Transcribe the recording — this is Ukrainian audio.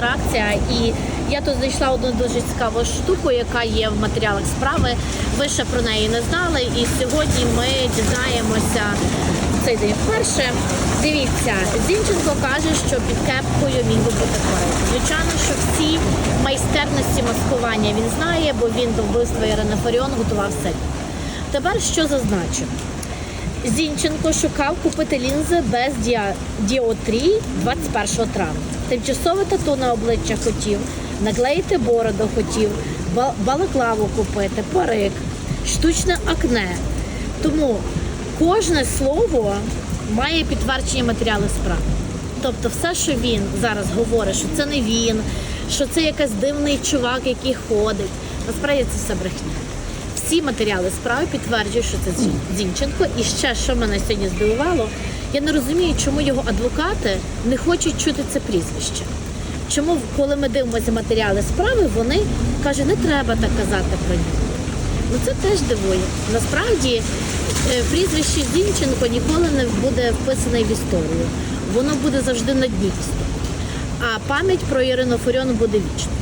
реакція. І я тут знайшла одну дуже цікаву штуку, яка є в матеріалах справи. Ви ще про неї не знали. І сьогодні ми дізнаємося цей день вперше. Дивіться, Зінченко каже, що під кепкою міг би бути корик. Звичайно, що всі майстерності маскування він знає, бо він до вбивства Ірини Фаріон готував сет. Тепер що зазначу? Зінченко шукав купити лінзи без діотрій 21 травня. Тимчасове тату на обличчя хотів, наклеїти бороду хотів, ба- балаклаву купити, парик, штучне акне. Тому кожне слово має підтвердження матеріалу справи. Тобто, все, що він зараз говорить, що це не він, що це якийсь дивний чувак, який ходить. Насправді це все брехня. Всі матеріали справи підтверджують, що це Зін- Зінченко. І ще що мене сьогодні здивувало, я не розумію, чому його адвокати не хочуть чути це прізвище. Чому, коли ми дивимося матеріали справи, вони кажуть, не треба так казати про нього. Ну це теж дивує. Насправді е, прізвище Зінченко ніколи не буде вписане в історію. Воно буде завжди на дні. А пам'ять про Ірину Фаріон буде вічна.